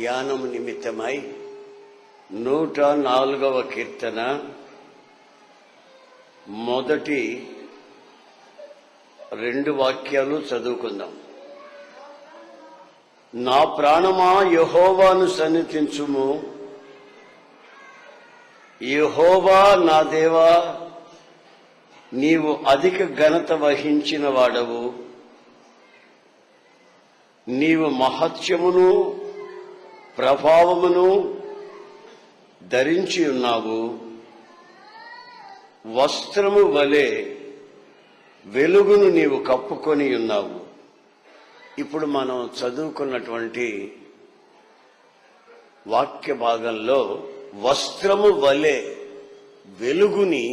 ధ్యానం నిమిత్తమై నూట నాలుగవ కీర్తన మొదటి రెండు వాక్యాలు చదువుకుందాం. నా ప్రాణమా యహోవాను సన్నిధించుము. యహోవా నా దేవా నీవు అధిక ఘనత వహించిన వాడవు. నీవు మహత్యమును ప్రభావమును ధరించి ఉన్నావు. వస్త్రము వలె వెలుగును నీవు కప్పుకొని ఉన్నావు. ఇప్పుడు మనం చదువుకున్నటువంటి వాక్య భాగంలో వస్త్రము వలె వెలుగుని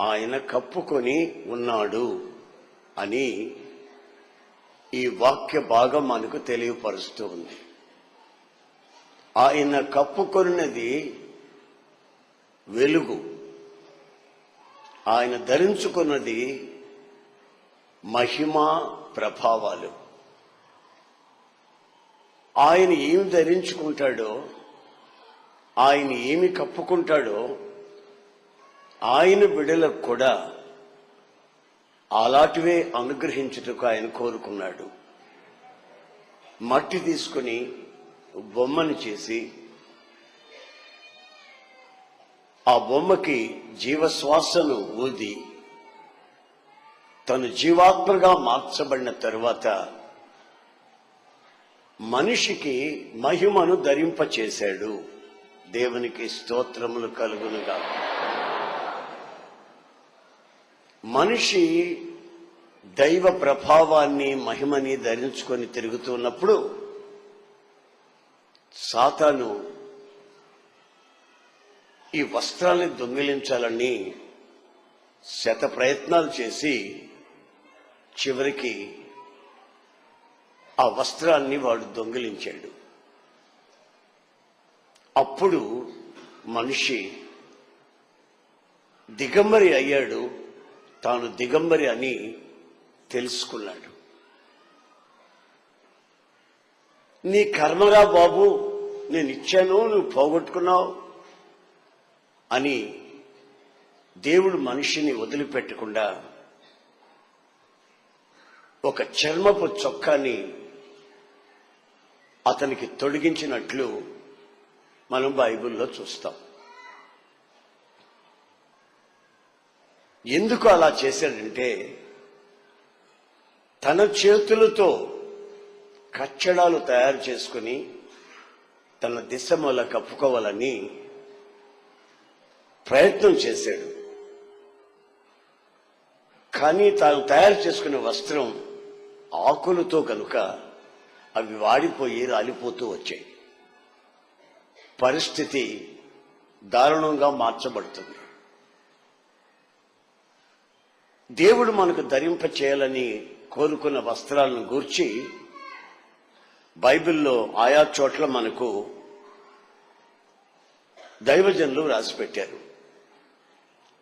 ఆయన కప్పుకొని ఉన్నాడు అని ఈ వాక్య భాగం మనకు తెలియపరుస్తూ ఉంది. ఆయన కప్పుకొన్నది వెలుగు. ఆయన ధరించుకున్నది మహిమా ప్రభావాలు. ఆయన ఏమి ధరించుకుంటాడో ఆయన ఏమి కప్పుకుంటాడో ఆయన బిడలకు కూడా అలాంటివే అనుగ్రహించుటకు ఆయన కోరుకున్నాడు. మట్టి తీసుకుని బొమ్మను చేసి ఆ బొమ్మకి జీవశ్వాసను ఊది తను జీవాత్మగా మార్చబడిన తరువాత మనిషికి మహిమను ధరింపచేశాడు. దేవునికి స్తోత్రములు కలుగునుగా. మనిషి దైవ ప్రభావాన్ని మహిమని ధరించుకొని తిరుగుతున్నప్పుడు సాతాను ఈ వస్త్రాన్ని దొంగిలించాలని శత ప్రయత్నాలు చేసి చివరికి ఆ వస్త్రాన్ని వాడు దొంగిలించాడు. అప్పుడు మనిషి దిగంబరి అయ్యాడు తాను దిగంబరి అని తెలుసుకున్నాడు. నీ కర్మరా బాబు నేను ఇచ్చాను నువ్వు పోగొట్టుకున్నావు అని దేవుడు మనిషిని వదిలిపెట్టకుండా ఒక చర్మపు చొక్కాని అతనికి తొడిగించినట్లు మనం బైబిల్లో చూస్తాం. ఎందుకు అలా చేశాడంటే తన చేతులతో కచ్చడాలు తయారు చేసుకుని తన దిశ మూల కప్పుకోవాలని ప్రయత్నం చేశాడు. కానీ తాను తయారు చేసుకునే వస్త్రం ఆకులతో కనుక అవి వాడిపోయి రాలిపోతూ వచ్చాయి. పరిస్థితి దారుణంగా మార్చబడుతుంది. దేవుడు మనకు ధరింప చేయాలని కోరుకున్న వస్త్రాలను గూర్చి బైబిల్లో ఆయా చోట్ల మనకు దైవజనులు రాసిపెట్టారు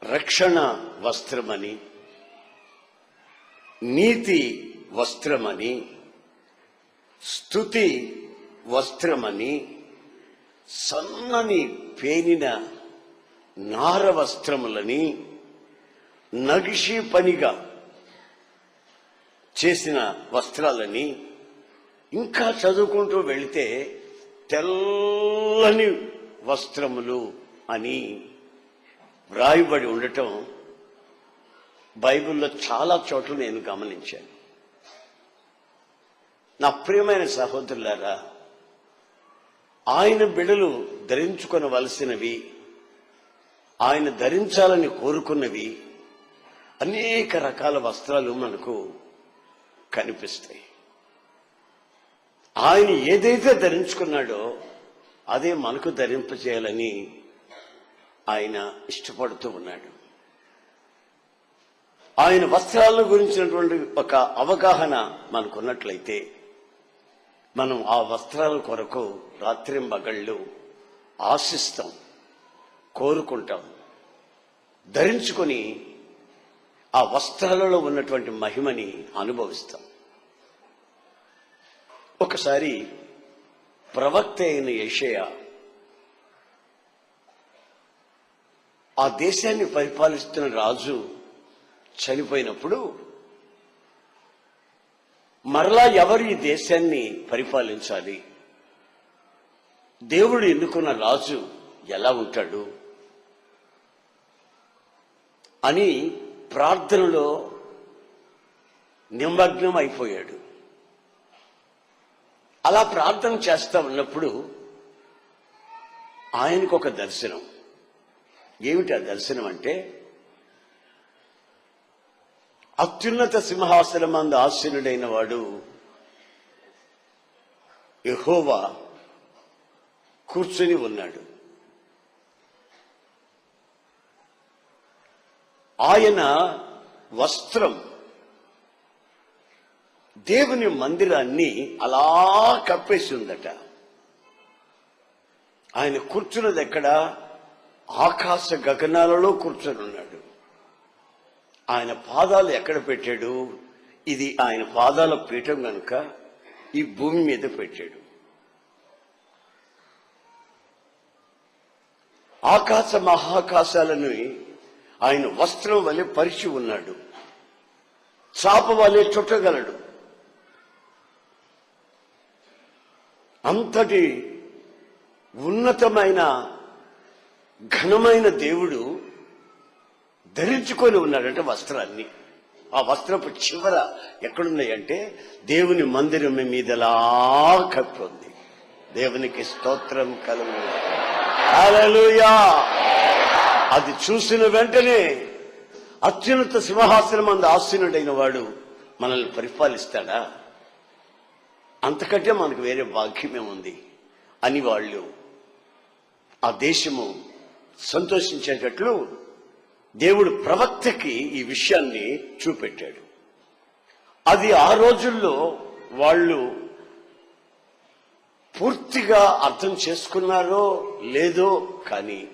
రక్షణ వస్త్రమని నీతి వస్త్రమని స్థుతి వస్త్రమని సన్నని పేనిన నార వస్త్రములని నగిషి పనిగా చేసిన వస్త్రాలని ఇంకా చదువుకుంటూ వెళితే తెల్లని వస్త్రములు అని వ్రాయబడి ఉండటం బైబిల్లో చాలా చోట్ల నేను గమనించాను. నా ప్రియమైన సహోదరులారా ఆయన బిడలు ధరించుకొనవలసినవి ఆయన ధరించాలని కోరుకున్నవి అనేక రకాల వస్త్రాలు మనకు కనిపిస్తాయి. ఆయన ఏదైతే ధరించుకున్నాడో అదే మనకు ధరింపచేయాలని ఆయన ఇష్టపడుతూ ఉన్నాడు. ఆయన వస్త్రాల గురించినటువంటి ఒక అవగాహన మనకున్నట్లయితే మనం ఆ వస్త్రాల కొరకు రాత్రింబగళ్ళు ఆశిస్తాం కోరుకుంటాం. ధరించుకొని ఆ వస్త్రాలలో ఉన్నటువంటి మహిమని అనుభవిస్తాం. ఒకసారి ప్రవక్త అయిన యషయ ఆ దేశాన్ని పరిపాలిస్తున్న రాజు చనిపోయినప్పుడు మరలా ఎవరు ఈ దేశాన్ని పరిపాలించాలి? దేవుడు ఎన్నుకున్న రాజు ఎలా ఉంటాడు? అని ప్రార్థనలో నిమగ్నం అయిపోయాడు అలా ప్రార్థన చేస్తా ఉన్నప్పుడు ఆయనకు ఒక దర్శనం. ఏమిటి ఆ దర్శనం అంటే? అత్యున్నత సింహాసనం మందు ఆసీనుడైన వాడు యహోవా కూర్చొని ఉన్నాడు. ఆయన వస్త్రం దేవుని మందిరాన్ని అలా కప్పేసి ఉందట ఆయన కూర్చున్నది ఎక్కడ? ఆకాశ గగనాలలో కూర్చొని ఉన్నాడు. ఆయన పాదాలు ఎక్కడ పెట్టాడు? ఇది ఆయన పాదాల పీఠం కనుక ఈ భూమి మీద పెట్టాడు. ఆకాశ మహాకాశాలను ఆయన వస్త్రం వలె పరిచి ఉన్నాడు. చాప వలె చుట్టగలడు. అంతటి ఉన్నతమైన ఘనమైన దేవుడు ధరించుకొని ఉన్నాడంటే వస్త్రాన్ని. ఆ వస్త్రపు చివర ఎక్కడున్నాయంటే దేవుని మందిరం మీదలా కప్పి దేవునికి స్తోత్రం కలుగు. అది చూసిన వెంటనే అత్యున్నత సింహాసనం అందు ఆసీనుడైన వాడు మనల్ని పరిపాలిస్తాడా? అంతకంటే మనకు వేరే భాగ్యమే ఉంది అని వాళ్ళు ఆ దేశము సంతోషించేటట్లు దేవుడు ప్రవక్తకి ఈ విషయాన్ని చూపెట్టాడు. అది ఆ రోజుల్లో వాళ్ళు పూర్తిగా అర్థం చేసుకున్నారో లేదో కానీ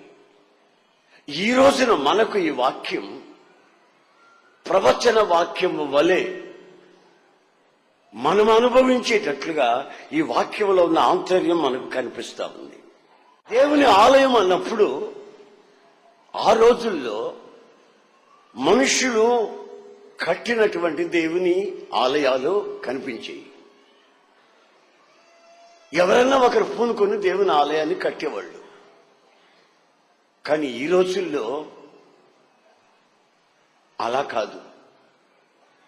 ఈ రోజున మనకు ఈ వాక్యం ప్రవచన వాక్యం వలె మనం అనుభవించేటట్లుగా ఈ వాక్యంలో ఉన్న ఆంతర్యం మనకు కనిపిస్తూ ఉంది. దేవుని ఆలయం అన్నప్పుడు ఆ రోజుల్లో మనుషులు కట్టినటువంటి దేవుని ఆలయాలు కనిపించాయి ఎవరైనా ఒకరు పూనుకొని దేవుని ఆలయాన్ని కట్టేవాళ్ళు. కానీ ఈ రోజుల్లో అలా కాదు.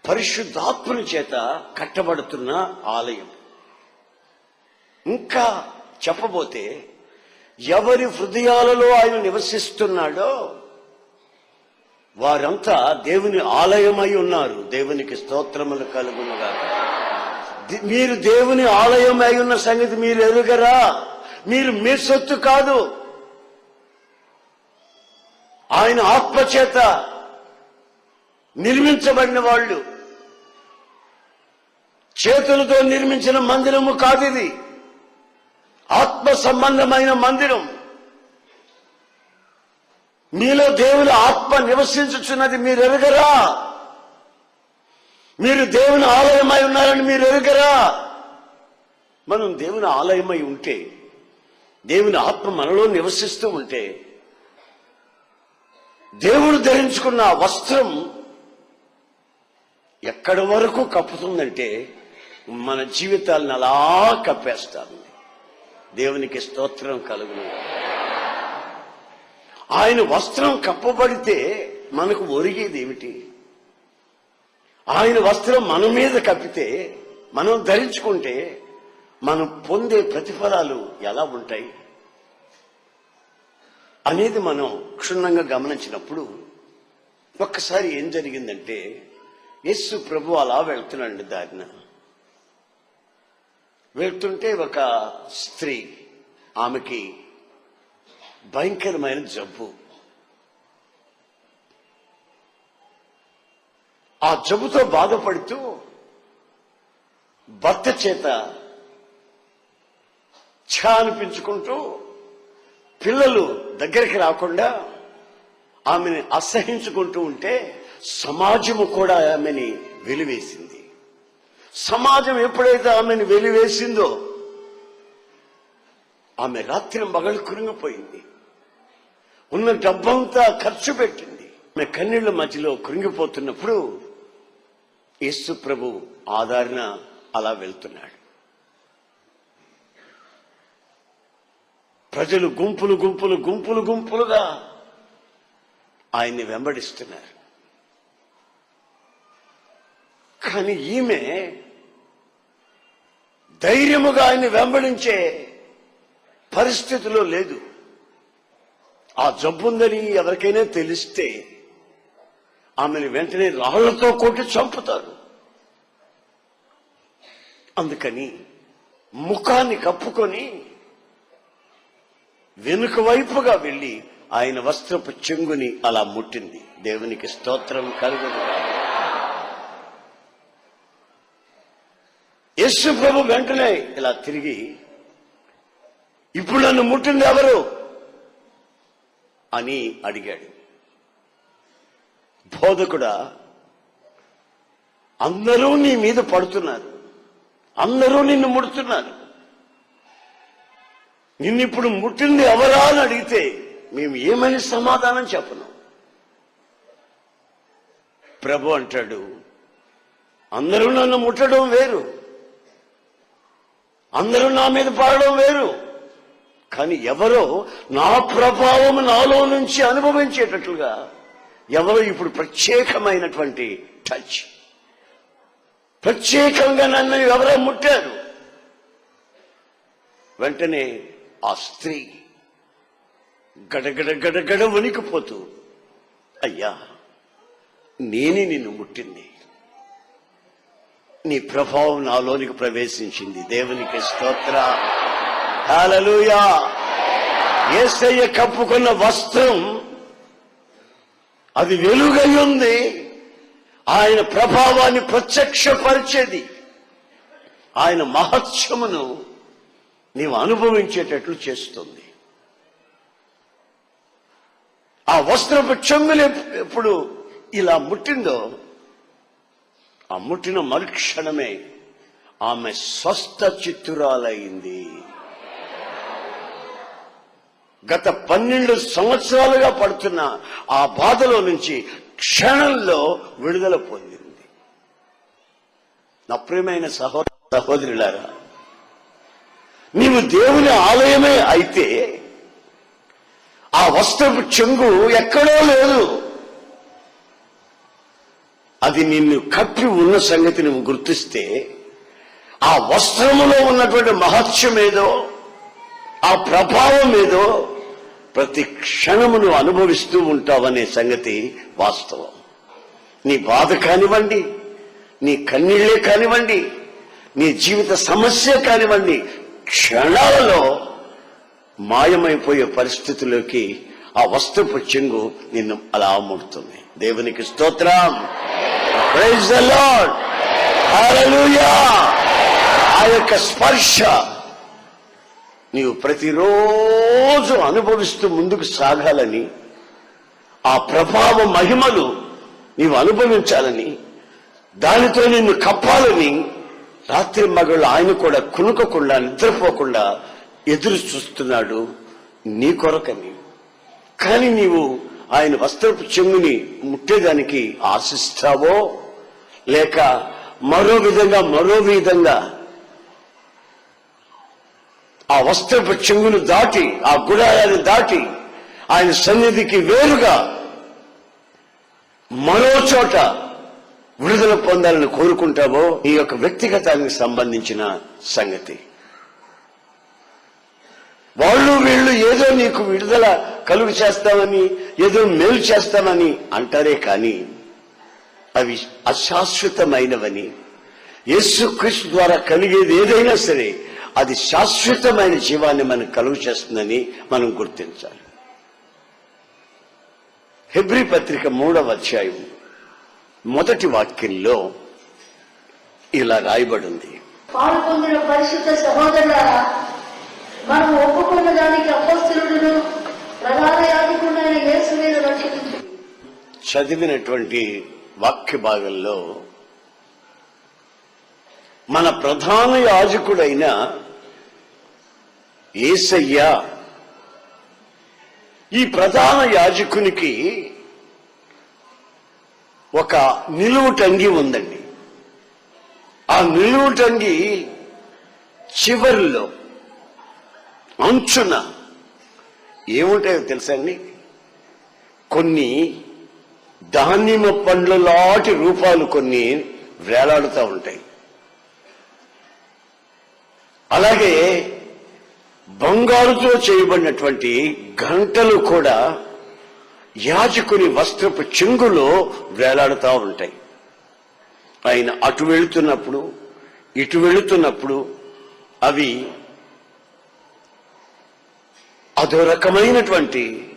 పరిశుద్ధాత్మని చేత కట్టబడుతున్న ఆలయం. ఇంకా చెప్పబోతే ఎవరి హృదయాలలో ఆయన నివసిస్తున్నాడో వారంతా దేవుని ఆలయమై ఉన్నారు. దేవునికి స్తోత్రములు కలుగునుగా మీరు దేవుని ఆలయమై ఉన్న సంగతి మీరు ఎరుగరా? మీరు మీ సొత్తు కాదు. ఆయన ఆత్మచేత నిర్మించబడిన వాళ్ళు. చేతులతో నిర్మించిన మందిరము కాదు ఇది ఆత్మ సంబంధమైన మందిరం. మీలో దేవుని ఆత్మ నివసించుచున్నది మీరు ఎరుగరా మీరు దేవుని ఆలయమై ఉన్నారని మీరు ఎరుగరా మనం దేవుని ఆలయమై ఉంటే దేవుని ఆత్మ మనలో నివసిస్తూ ఉంటే దేవుడు ధరించుకున్న వస్త్రం ఎక్కడి వరకు కప్పుతుందంటే మన జీవితాలను అలా కప్పేస్తాను దేవునికి స్తోత్రం కలుగును. ఆయన వస్త్రం కప్పబడితే మనకు ఒరిగేది ఏమిటి? ఆయన వస్త్రం మన మీద కప్పితే మనం ధరించుకుంటే మనం పొందే ప్రతిఫలాలు ఎలా ఉంటాయి? అనేది మనం క్షుణ్ణంగా గమనించినప్పుడు ఒక్కసారి ఏం జరిగిందంటే యస్సు ప్రభు అలా వెళ్తున్నాడు దారిన. వెళ్తుంటే ఒక స్త్రీ ఆమెకి భయంకరమైన జబ్బు. ఆ జబ్బుతో బాధపడుతూ భర్త చేత ఛా అనిపించుకుంటూ పిల్లలు దగ్గరికి రాకుండా ఆమెని అసహించుకుంటూ ఉంటే సమాజము కూడా ఆమెని వెలివేసింది. సమాజం ఎప్పుడైతే ఆమెను వెలివేసిందో ఆమె రాత్రి మగలు కృంగిపోయింది. ఉన్న డబ్బంతా ఖర్చు పెట్టింది. ఆమె కన్నీళ్ళ మధ్యలో కృంగిపోతున్నప్పుడు యేసు ప్రభు ఆధారణ అలా వెళ్తున్నాడు. ప్రజలు గుంపులు గుంపులు గుంపులు గుంపులుగా ఆయన్ని వెంబడిస్తున్నారు. కానీ ఈమె ధైర్యముగా ఆయన్ని వెంబడించే పరిస్థితిలో లేదు. ఆ జబ్బుందని ఎవరికైనా తెలిస్తే ఆమెను వెంటనే రాళ్ళతో కొట్టి చంపుతారు. అందుకని ముఖాన్ని కప్పుకొని వెనుక వైపుగా వెళ్ళి ఆయన వస్త్రపు చెంగుని అలా ముట్టింది. దేవునికి స్తోత్రం కలుగుతుంది యేసు ప్రభు వెంటనే ఇలా తిరిగి ఇప్పుడు నన్ను ముట్టింది ఎవరు? అని అడిగాడు. బోధకుడా అందరూ నీ మీద పడుతున్నారు. అందరూ నిన్ను ముడుతున్నారు. నిన్నిప్పుడు ముట్టింది ఎవరా అని అడిగితే మేము ఏమని సమాధానం చెప్పను? ప్రభు అంటాడు అందరూ నన్ను ముట్టడం వేరు. అందరూ నా మీద పడడం వేరు. కానీ ఎవరో నా ప్రభావం నాలో నుంచి అనుభవించేటట్లుగా ఎవరో ఇప్పుడు ప్రత్యేకమైనటువంటి టచ్ ప్రత్యేకంగా నన్ను ఎవరో ముట్టారు. వెంటనే ఆ స్త్రీ గడగడ గడగడ వణికిపోతూ అయ్యా నేనే నిన్ను ముట్టింది. నీ ప్రభావం నాలోనికి ప్రవేశించింది. దేవునికి స్తోత్ర. హల్లెలూయా. కప్పుకున్న వస్త్రం అది వెలుగై ఉంది. ఆయన ప్రభావాన్ని ప్రత్యక్షపరిచేది. ఆయన మహత్సమును నీవు అనుభవించేటట్లు చేస్తుంది. ఆ వస్త్రపు చెంగులు ఎప్పుడు ఇలా ముట్టిందో ఆ ముట్టిన మరుక్షణమే ఆమె స్వస్థ చిత్తురాలైంది. గత పన్నెండు సంవత్సరాలుగా పడుతున్న ఆ బాధలో నుంచి క్షణంలో విడుదల పొందింది. నా ప్రియమైన సహోదర సహోదరులారా నీవు దేవుని ఆలయమే అయితే ఆ వస్త్రపు చెంగు ఎక్కడో లేదు. అది నిన్ను కప్పి ఉన్న సంగతి నువ్వు గుర్తిస్తే ఆ వస్త్రములో ఉన్నటువంటి మహత్యం ఏదో ఆ ప్రభావం ఏదో ప్రతి క్షణమును అనుభవిస్తూ ఉంటావనే సంగతి వాస్తవం. నీ బాధ కానివ్వండి నీ కన్నీళ్ళే కానివ్వండి నీ జీవిత సమస్య కానివ్వండి క్షణాలలో మాయమైపోయే పరిస్థితిలోకి ఆ వస్త్రపు చెంగు నిన్ను అలా ముడుతుంది. దేవునికి స్తోత్రం. ప్రైజ్ ద లార్డ్ హల్లెలూయా ఆ యొక్క స్పర్శ నీవు ప్రతిరోజు అనుభవిస్తూ ముందుకు సాగాలని ఆ ప్రభావ మహిమలు నీవు అనుభవించాలని దానితో నిన్ను కప్పాలని రాత్రి మగళ్ళు ఆయన కూడా కునుకకుండా నిద్రపోకుండా ఎదురు చూస్తున్నాడు నీ కొరకని కానీ నీవు ఆయన వస్త్రపు చెంగుని ముట్టేదానికి ఆశిస్తావో? లేక మరో విధంగా మరో విధంగా ఆ వస్త్రపు చెంగును దాటి ఆ గుడాయాన్ని దాటి ఆయన సన్నిధికి వేరుగా మరో చోట విడుదల పొందాలని కోరుకుంటావో ఈ యొక్క వ్యక్తిగతానికి సంబంధించిన సంగతి. వాళ్ళు వీళ్ళు ఏదో నీకు విడుదల కలుగు చేస్తామని ఏదో మేలు చేస్తామని అంటారే కానీ అవి అశాశ్వతమైనవని. యేసుక్రీస్తు ద్వారా కలిగేది ఏదైనా సరే అది శాశ్వతమైన జీవాన్ని మనకు కలుగు చేస్తుందని మనం గుర్తించాలి. హెబ్రి పత్రిక మూడవ అధ్యాయం మొదటి వాక్యంలో ఇలా రాయబడింది. పాలు పొందిన పరిశుద్ధ సహోదరులారా మనం ఒప్పుకున్న దానికి అపస్తులుడును ప్రధాన యాజకుడైన యేసు మీద రక్షించు. చదివినటువంటి వాక్య భాగంలో మన ప్రధాన యాజకుడైన ఏసయ్యా ఈ ప్రధాన యాజకునికి ఒక నిలువుటంగి ఉందండి. ఆ నిలువుటంగి చివరిలో అంచున ఏముంటాయో తెలుసా అండి? కొన్ని దానిమ పండ్ల లాంటి రూపాలు కొన్ని వేలాడుతూ ఉంటాయి. అలాగే బంగారుతో చేయబడినటువంటి గంటలు కూడా యాజకుని వస్త్రపు చెంగులో వేలాడుతూ ఉంటాయి. ఆయన అటు వెళుతున్నప్పుడు ఇటు వెళుతున్నప్పుడు అవి అదో రకమైనటువంటి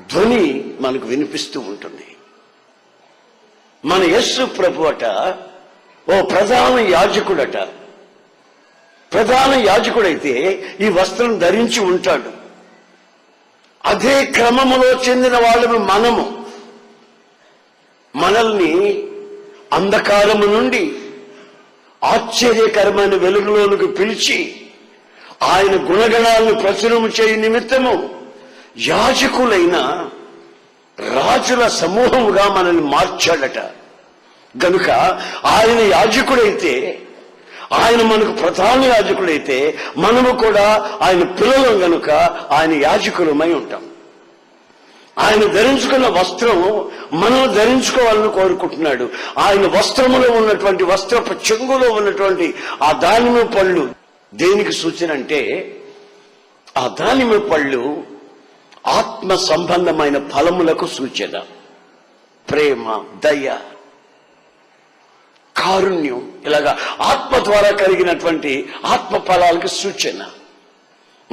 ధ్వని మనకు వినిపిస్తూ ఉంటుంది. మన యస్సు ప్రభు అట ఓ ప్రధాన యాజకుడట. ప్రధాన యాజకుడైతే ఈ వస్త్రం ధరించి ఉంటాడు. అదే క్రమములో చెందిన వాళ్ళము మనము. మనల్ని అంధకారము నుండి ఆశ్చర్యకరమైన వెలుగులోనికి పిలిచి ఆయన గుణగణాలను ప్రచురము చేయ నిమిత్తము యాజకులైన రాజుల సమూహముగా మనల్ని మార్చాడట. గనుక ఆయన యాజకుడైతే ఆయన మనకు ప్రధాన యాజకుడైతే మనము కూడా ఆయన పిల్లలం గనుక ఆయన యాజకులమై ఉంటాం. ఆయన ధరించుకున్న వస్త్రం మనం ధరించుకోవాలని కోరుకుంటున్నాడు. ఆయన వస్త్రములో ఉన్నటువంటి వస్త్రపు చెంగులో ఉన్నటువంటి ఆ దానిమ పళ్ళు దేనికి సూచన అంటే ఆ దానిమ పళ్ళు ఆత్మ సంబంధమైన ఫలములకు సూచన. ప్రేమ దయ కారుణ్యం ఇలాగా ఆత్మ ద్వారా కలిగినటువంటి ఆత్మ ఫలాలకు సూచన.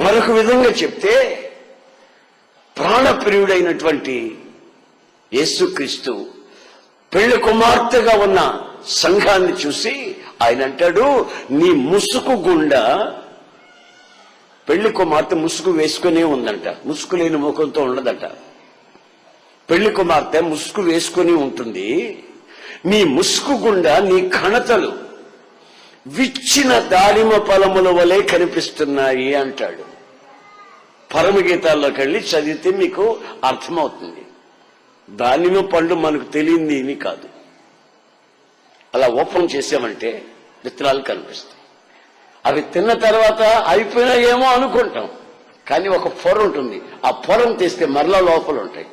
మరొక విధంగా చెప్తే ప్రాణప్రియుడైనటువంటి యేసుక్రీస్తు పెళ్ళి కుమార్తెగా ఉన్న సంఘాన్ని చూసి ఆయన అంటాడు నీ ముసుగు గుండా పెళ్ళి కుమార్తె ముసుగు వేసుకునే ఉందంట. ముసుగు లేని ముఖంతో ఉండదంట. పెళ్ళి కుమార్తె ముసుగు వేసుకుని ఉంటుంది. నీ ముసుగు గుండా నీ కణతలు విచ్చిన దారిమ ఫలముల వలె కనిపిస్తున్నాయి అంటాడు. పరమగీతాల్లోకి వెళ్ళి చదివితే మీకు అర్థమవుతుంది. దానిమ పండు మనకు తెలియంది కాదు. అలా ఓపెన్ చేసామంటే విత్తనాలు కనిపిస్తాయి. అవి తిన్న తర్వాత అయిపోయినా ఏమో అనుకుంటాం. కానీ ఒక పొర ఉంటుంది. ఆ పొరం తీస్తే మరలా లోపలు ఉంటాయి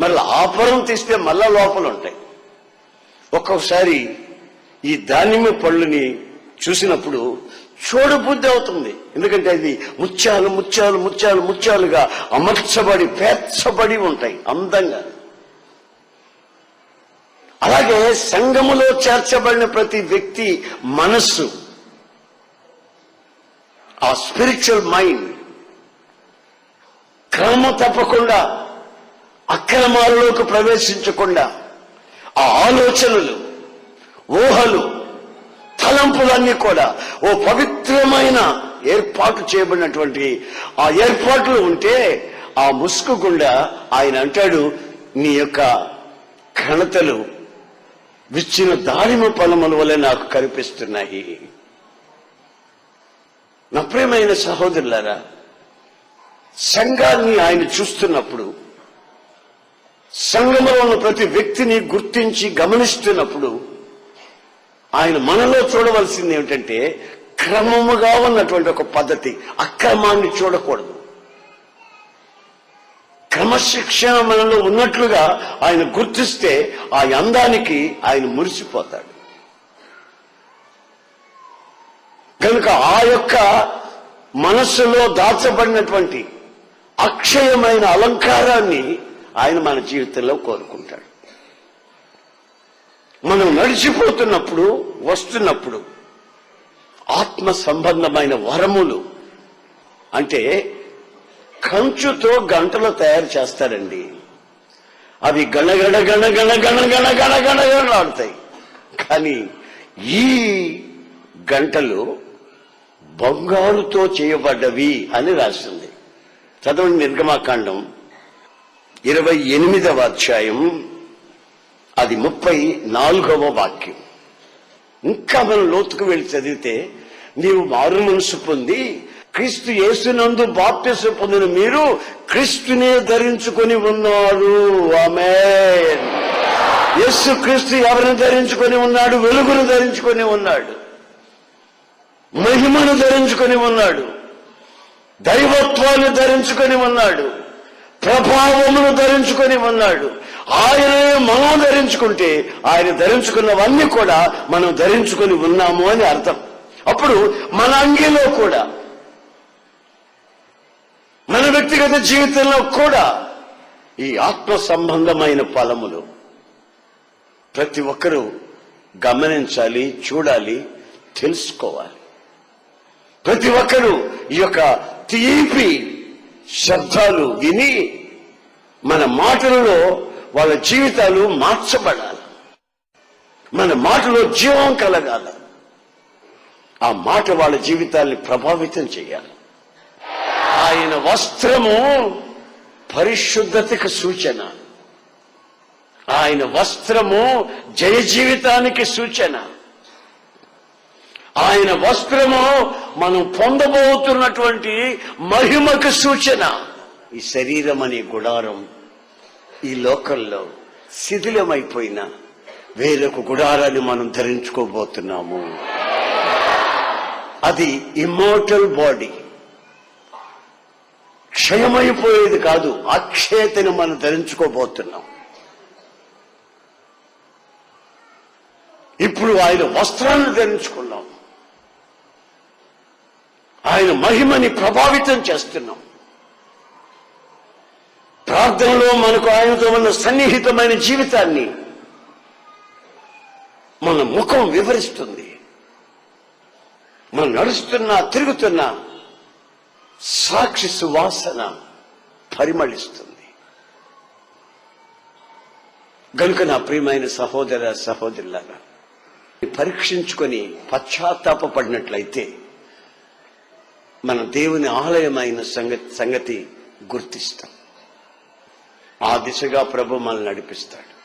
మరలా ఆ పొరం తీస్తే మరలా లోపలు ఉంటాయి ఒక్కొక్కసారి ఈ దానిమ్మ పళ్ళుని చూసినప్పుడు చూడబుద్ధి అవుతుంది. ఎందుకంటే అది ముత్యాలు ముత్యాలు ముత్యాలు ముత్యాలుగా అమర్చబడి పేర్చబడి ఉంటాయి అందంగా. అలాగే సంఘములో చేర్చబడిన ప్రతి వ్యక్తి మనస్సు. ఆ స్పిరిచువల్ మైండ్ క్రమం తప్పకుండా అక్రమాలలోకి ప్రవేశించకుండా ఆ ఆలోచనలు ఊహలు తలంపులన్నీ కూడా ఓ పవిత్రమైన ఏర్పాటు చేయబడినటువంటి ఆ ఏర్పాట్లు ఉంటే ఆ ముసుగు గుండా ఆయన అంటాడు నీ యొక్క ఘనతలు విచ్చిన దారిమ పొలముల వలె నాకు కనిపిస్తున్నాయి. నా ప్రియమైన సహోదరులారా సంఘాన్ని ఆయన చూస్తున్నప్పుడు సంఘంలో ఉన్న ప్రతి వ్యక్తిని గుర్తించి గమనిస్తున్నప్పుడు ఆయన మనలో చూడవలసింది ఏమిటంటే క్రమముగా ఉన్నటువంటి ఒక పద్ధతి అక్రమాన్ని చూడకూడదు. క్రమశిక్షణ మనలో ఉన్నట్లుగా ఆయన గుర్తిస్తే ఆ అందానికి ఆయన మురిసిపోతాడు. కనుక ఆ యొక్క మనస్సులో దాచబడినటువంటి అక్షయమైన అలంకారాన్ని ఆయన మన జీవితంలో కోరుకుంటాడు మనం నడిచిపోతున్నప్పుడు వస్తున్నప్పుడు ఆత్మ సంబంధమైన వరములు అంటే కంచుతో గంటలు తయారు చేస్తారండి అవి గణగణ గణ గణ గణ గణ గణ గణ కానీ ఈ గంటలు బంగారుతో చేయబడ్డవి అని రాసింది. చదవండి నిర్గమాకాండం. ఇరవై ఎనిమిదవ అధ్యాయం. అది ముప్పై నాలుగవ వాక్యం. ఇంకా మనం లోతుకు వెళ్ళి చదివితే నీవు మారు మనసు పొంది క్రీస్తు యేసునందు బాప్యస పొందిన మీరు క్రీస్తునే ధరించుకొని ఉన్నారు. ఆమె యేసు క్రీస్తు ఎవరిని ధరించుకొని ఉన్నాడు? వెలుగును ధరించుకొని ఉన్నాడు. మహిమను ధరించుకొని ఉన్నాడు. దైవత్వాన్ని ధరించుకొని ఉన్నాడు. ప్రభావమును ధరించుకొని ఉన్నాడు. ఆయనే మనం ధరించుకుంటే ఆయన ధరించుకున్నవన్నీ కూడా మనం ధరించుకొని ఉన్నాము అని అర్థం. అప్పుడు మన అంగీలో కూడా మన వ్యక్తిగత జీవితంలో కూడా ఈ ఆత్మ సంబంధమైన ఫలములు ప్రతి ఒక్కరూ గమనించాలి చూడాలి తెలుసుకోవాలి. ప్రతి ఒక్కరూ ఈ యొక్క తీపి శబ్దాలు విని మన మాటలలో వాళ్ళ జీవితాలు మార్చబడాలి. మన మాటలో జీవం కలగాల. ఆ మాట వాళ్ళ జీవితాల్ని ప్రభావితం చేయాలి. ఆయన వస్త్రము పరిశుద్ధతకు సూచన. ఆయన వస్త్రము జయ జీవితానికి సూచన. ఆయన వస్త్రము మనం పొందబోతున్నటువంటి మహిమకు సూచన. ఈ శరీరం అనే గుడారం. ఈ లోకంలో శిథిలమైపోయిన వేరొక గుడారాన్ని మనం ధరించుకోబోతున్నాము. అది ఇమోటల్ బాడీ. క్షయమైపోయేది కాదు అక్షయతను మనం ధరించుకోబోతున్నాం. ఇప్పుడు ఆయన వస్త్రాన్ని ధరించుకున్నాం. ఆయన మహిమని ప్రభావితం చేస్తున్నాం. ప్రార్థనలో మనకు ఆయనతో ఉన్న సన్నిహితమైన జీవితాన్ని మన ముఖం వివరిస్తుంది. మనం నడుస్తున్నా తిరుగుతున్నా సాక్షి సువాసన పరిమళిస్తుంది. గనుక నా ప్రియమైన సహోదర సహోదరులారా పరీక్షించుకొని పశ్చాత్తాపడినట్లయితే మన దేవుని ఆలయమైన సంగతి సంగతి గుర్తిస్తాం. ఆ దిశగా ప్రభు మనల్ని నడిపిస్తాడు.